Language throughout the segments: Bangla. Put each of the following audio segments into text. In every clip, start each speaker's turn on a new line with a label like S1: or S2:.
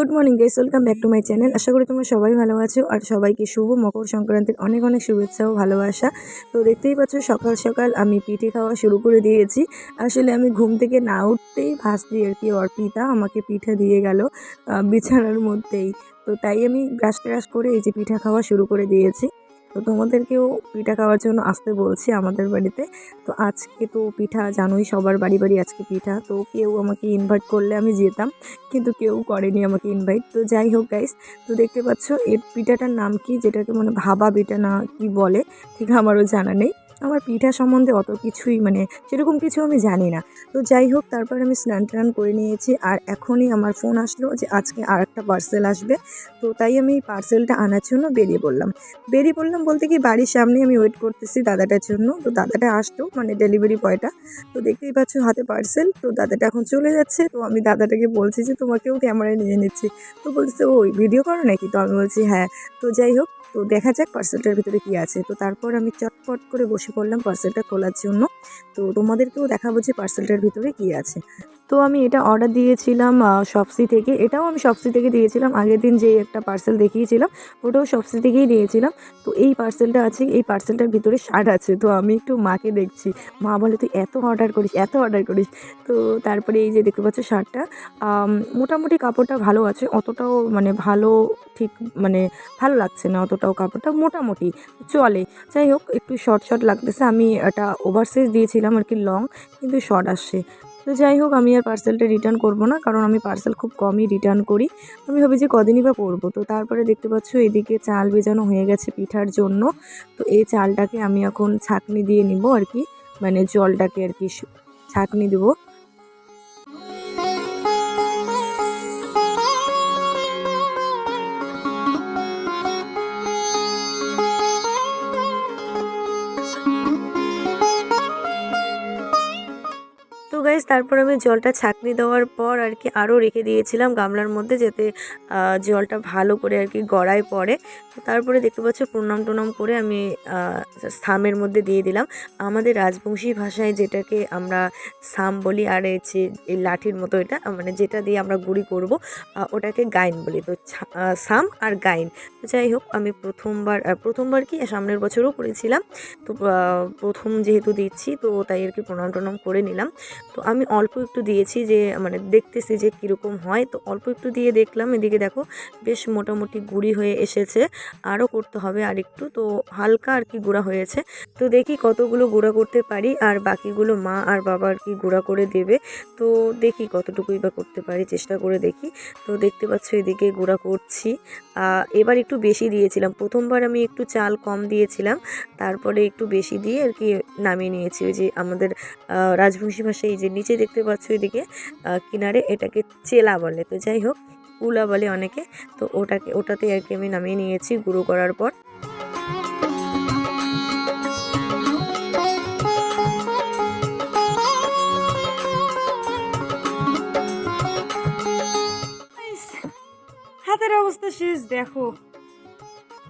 S1: Good morning guys, welcome back to my channel. আশা করি তোমরা সবাই ভালো আছো আর সবাইকে শুভ মকর সংক্রান্তির অনেক অনেক শুভেচ্ছা ও ভালোবাসা। তো দেখতেই পাচ্ছ, সকাল সকাল আমি পিঠে খাওয়া শুরু করে দিয়েছি। আসলে আমি ঘুম থেকে না উঠতেই ভাসছি আর কি অর্পিতা আমাকে পিঠা দিয়ে গেল বিছানার মধ্যেই। তো তাই আমি ব্রাশ ট্রাশ করে এই যে পিঠা খাওয়া শুরু করে দিয়েছি। তো তোমাদেরকেও পিঠা খাওয়ার জন্য আসতে বলছি আমাদের বাড়িতে। তো আজকে তো পিঠা, জানোই সবার বাড়ি বাড়ি আজকে পিঠা। তো কেউ আমাকে ইনভাইট করলে আমি যেতাম, কিন্তু কেউ করেনি আমাকে ইনভাইট তো যাই হোক গাইস তো দেখতে পাচ্ছ এর পিঠাটার নাম কি? যেটাকে মানে ভাবা পিঠা না কি বলে, ঠিক আমারও জানা নেই। আমার পিঠা সম্বন্ধে অত কিছুই মানে সেরকম কিছু আমি জানি না। তো যাই হোক, তারপর আমি স্নান টান করে নিয়েছি আর এখনই আমার ফোন আসলো যে আজকে আর একটা পার্সেল আসবে। তো তাই আমি এই পার্সেলটা আনার জন্য বেরিয়ে পড়লাম। বেরিয়ে পড়লাম বলতে কি, বাড়ির সামনে আমি ওয়েট করতেছি দাদাটার জন্য। তো দাদাটা আসতো মানে ডেলিভারি বয়টা তো দেখতেই পাচ্ছ হাতে পার্সেল তো দাদাটা এখন চলে যাচ্ছে। তো আমি দাদাটাকে বলছি যে, তোমাকেও ক্যামেরায় নিয়ে নিচ্ছি। তো বলছে ওই ভিডিও করো নাকি? তো আমি বলছি হ্যাঁ। তো যাই হোক তো দেখা যাক পার্সেলটার ভিতরে কি আছে। তো তারপর আমি চটপট করে বসে পড়লাম পার্সেলটা খোলার জন্য। তো তোমাদেরকেও দেখাবো যে পার্সেলটার ভিতরে কি আছে। তো আমি এটা অর্ডার দিয়েছিলাম শপসি থেকে। এটাও আমি শপসি থেকে দিয়েছিলাম। আগের দিন যে একটা পার্সেল দেখিয়েছিলাম, ওটাও শপসি থেকেই দিয়েছিলাম। তো এই পার্সেলটা আছে, এই পার্সেলটার ভিতরে শার্ট আছে। তো আমি একটু মাকে দেখছি। মা বলে, তুই এত অর্ডার করিস, এত অর্ডার করিস। তো তারপরে এই যে দেখতে পাচ্ছ শার্টটা মোটামুটি কাপড়টা ভালো আছে। অতটাও মানে ভালো ঠিক মানে ভালো লাগছে না অতটাও কাপড়টা, মোটামুটি চলে। যাই হোক, একটু শর্ট শর্ট লাগতেছে। আমি এটা ওভারসাইজ দিয়েছিলাম আর কি লং কিন্তু শর্ট আসছে। তো যাই হোক, আমি আর পার্সেলটা রিটার্ন করব না, কারণ আমি পার্সেল খুব কমই রিটার্ন করি। আমি ভাবি যে কদিনই বা পরবো। তো তারপরে দেখতে পাচ্ছ, এদিকে চাল বেজানো হয়ে গেছে পিঠার জন্য। তো এই চালটাকে আমি এখন ছাঁকনি দিয়ে নিব আর কি মানে জলটাকে আর কি ছাঁকনি দেবো। গাইজ তারপর আমি জলটা ছাঁকনি দেওয়ার পর আর কি আরও রেখে দিয়েছিলাম গামলার মধ্যে যাতে জলটা ভালো করে আর কি গড়ায় পড়ে। তো তারপরে দেখতে পাচ্ছ প্রণাম টনাম করে আমি সামের মধ্যে দিয়ে দিলাম। আমাদের রাজবংশী ভাষায় যেটাকে আমরা সাম বলি আর যে, এই লাঠির মতো এটা মানে যেটা দিয়ে আমরা গুড়ি করব ওটাকে গাইন বলি। তো সাম আর গাইন। তো যাই হোক, আমি প্রথমবার প্রথমবার কি, সামনের বছরও করেছিলাম। তো প্রথম যেহেতু দিচ্ছি, তো তাই আর কি প্রণাম টনাম করে নিলাম। তো আমি অল্প একটু দিয়েছি যে মানে দেখতেছি যে কীরকম হয়। তো অল্প একটু দিয়ে দেখলাম, এদিকে দেখো বেশ মোটামুটি গুঁড়ি হয়ে এসেছে। আরও করতে হবে আর একটু তো হালকা আর কি গুঁড়া হয়েছে। তো দেখি কতগুলো গুঁড়া করতে পারি আর বাকিগুলো মা আর বাবা আর কি গুঁড়া করে দেবে। তো দেখি কতটুকুই বা করতে পারি, চেষ্টা করে দেখি। তো দেখতে পাচ্ছ এদিকে গুঁড়া করছি। এবার একটু বেশি দিয়েছিলাম। প্রথমবার আমি একটু চাল কম দিয়েছিলাম। তারপরে একটু বেশি দিয়ে আর কি নামিয়ে নিয়েছি। ওই যে আমাদের রাজবংশী ভাষায় যে নিচে দেখতে পাচ্ছ এদিকে কিনারে এটাকে চেলা বলে। তো যাই হোক, উলা বলে অনেকে। তো ওটাকে, ওটাতে আর কি আমি নামিয়ে নিয়েছি গুঁড়ো করার পর। হাতের অবস্থা শেষ, দেখো।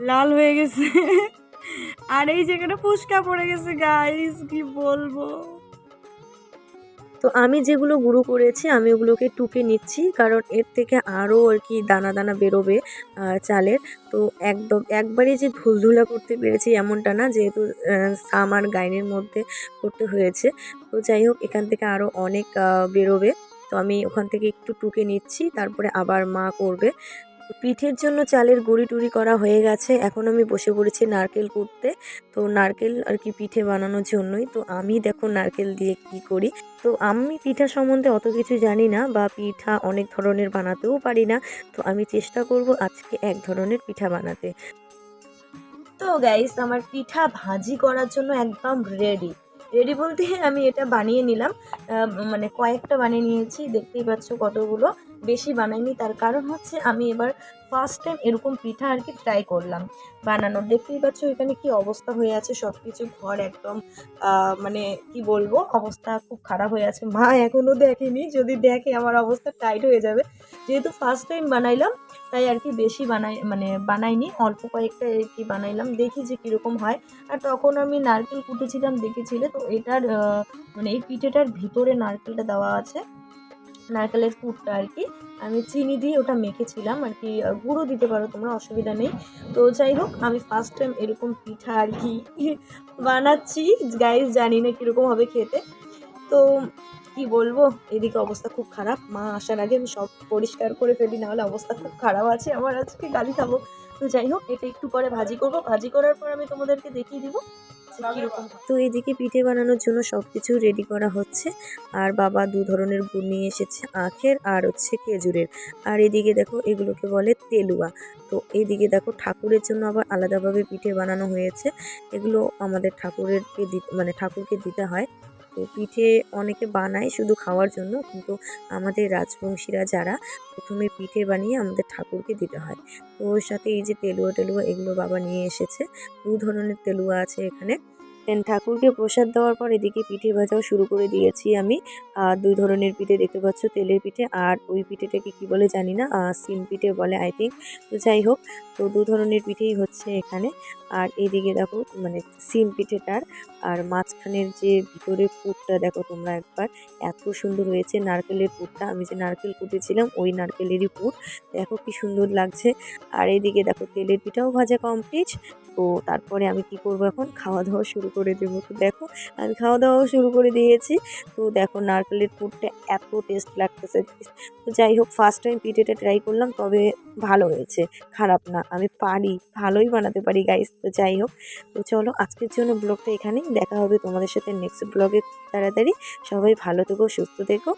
S1: লাল হয়ে গেছে। আর এই জায়গাটা ফুসকা পড়ে গেছে গাইস কি বলব? তো আমি যেগুলো গুঁড়ো করেছি, আমি ওগুলোকে টুকে নিচ্ছি, কারণ এর থেকে আরও আর কি দানা দানা বেরোবে চালের। তো একদম একবারে যে ধুলধুলা করতে পেরেছি এমনটা না, যেহেতু সাম আর গাইনের মধ্যে করতে হয়েছে। তো যাই হোক, এখান থেকে আরও অনেক বেরোবে। তো আমি ওখান থেকে একটু টুকে নিচ্ছি, তারপরে আবার মা করবে। পিঠের জন্য চালের গুঁড়ি টুড়ি করা হয়ে গেছে। এখন আমি বসে পড়েছি নারকেল করতে তো নারকেল আর কি পিঠে বানানোর জন্যই। তো আমি দেখো নারকেল দিয়ে কি করি। তো আমি পিঠা সম্বন্ধে অত কিছু জানি না বা পিঠা অনেক ধরনের বানাতেও পারি না। তো আমি চেষ্টা করব আজকে এক ধরনের পিঠা বানাতে। তো গাইস আমার পিঠা ভাজি করার জন্য একদম রেডি রেডি বলতে আমি এটা বানিয়ে নিলাম। মানে কয়েকটা বানিয়ে নিয়েছি। দেখতেই পাচ্ছ কতগুলো। বেশি বানাইনি। তার কারণ হচ্ছে আমি এবার ফার্স্ট টাইম এরকম পিঠা আর কি ট্রাই করলাম। বানানোর দেখতেই পাচ্ছ এখানে কি অবস্থা হয়ে আছে সব কিছু ঘর একদম মানে কি বলব, অবস্থা খুব খারাপ হয়ে আছে। মা এখনও দেখেনি, যদি দেখে আমার অবস্থা টাইট হয়ে যাবে। যেহেতু ফার্স্ট টাইম বানাইলাম, তাই আর কি বেশি বানাই মানে বানাইনি, অল্প কয়েকটা আর কি বানাইলাম, দেখি যে কীরকম হয়। আর তখন আমি নারকেল কুটেছিলাম, দেখেছিলে? তো এটার মানে এই পিঠেটার ভিতরে নারকেলটা দেওয়া আছে। নারকেলের পুরটা আর কি। আমি চিনি দিয়ে ওটা মেখেছিলাম আর কি। গুঁড়ো দিতে পারো, তোমরা অসুবিধা নেই। তো যাই হোক, আমি ফার্স্ট টাইম এরকম পিঠা আর কি বানাচ্ছি। গাইজ জানি না কীরকম হবে খেতে। তো কি বলব, এদিকে অবস্থা খুব খারাপ। মা আসার আগে আমি সব পরিষ্কার করে ফেলি, নাহলে অবস্থা খুব খারাপ আছে। আমার আজকে গালি খাব। তো যাই হোক, এটা একটু পরে ভাজি করব। ভাজি করার পর আমি তোমাদেরকে দেখিয়ে দিব।
S2: তো এদিকে পিঠে বানানোর জন্য সব কিছু রেডি করা হচ্ছে। আর বাবা দু ধরনের গুড় নিয়ে এসেছে, আখের আর হচ্ছে খেজুরের। আর এদিকে দেখো এগুলোকে বলে তেলুয়া। তো এদিকে দেখো ঠাকুরের জন্য আবার আলাদাভাবে পিঠে বানানো হয়েছে। এগুলো আমাদের ঠাকুরেরকে মানে ঠাকুরকে দিতে হয়। তো পিঠে অনেকে বানায় শুধু খাওয়ার জন্য, কিন্তু আমাদের রাজবংশীরা যারা প্রথমে পিঠে বানিয়ে আমাদের ঠাকুরকে দিতে হয়। তো ওর সাথে এই যে তেলুয়া টেলুয়া এগুলো বাবা নিয়ে এসেছে। দু ধরনের তেলুয়া আছে এখানে। দেন ঠাকুরকে প্রসাদ দেওয়ার পর এদিকে পিঠে ভাজাও শুরু করে দিয়েছি আমি। দুই ধরনের পিঠে দেখতে পাচ্ছ, তেলের পিঠে আর ওই পিঠেটাকে কি বলে জানি না সিম পিঠে বলে আই থিঙ্ক তো যাই হোক, তো দু ধরনের পিঠেই হচ্ছে এখানে। আর এইদিকে দেখো মানে সিম পিঠেটার আর মাঝখানের যে ভিতরে পুরটা দেখো তোমরা একবার, এত সুন্দর হয়েছে নারকেলের পুরটা। আমি যে নারকেল কুটেছিলাম, ওই নারকেলেরই পুর। দেখো কি সুন্দর লাগছে। আর এইদিকে দেখো, তেলের পিঠাও ভাজা কমপ্লিট তো তারপরে আমি কি করব এখন? খাওয়া দাওয়া শুরু করে দেবো। তো দেখো, আমি খাওয়া দাওয়াও শুরু করে দিয়েছি। তো দেখো, নারকেলের পুরটা এত টেস্ট লাগতেছে। তো যাই হোক ফার্স্ট টাইম পিঠেটা ট্রাই করলাম, তবে ভালো হয়েছে। খারাপ না, আমি পারি, ভালোই বানাতে পারি গাইস তো যাই হোক, তো চলো আজকের জন্য ব্লগটা এখানেই। দেখা হবে তোমাদের সাথে নেক্সট ব্লগে তাড়াতাড়ি। সবাই ভালো থেকো, সুস্থ থেকো।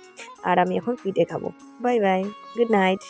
S2: আর আমি এখন পিঠে খাব। Bye bye good night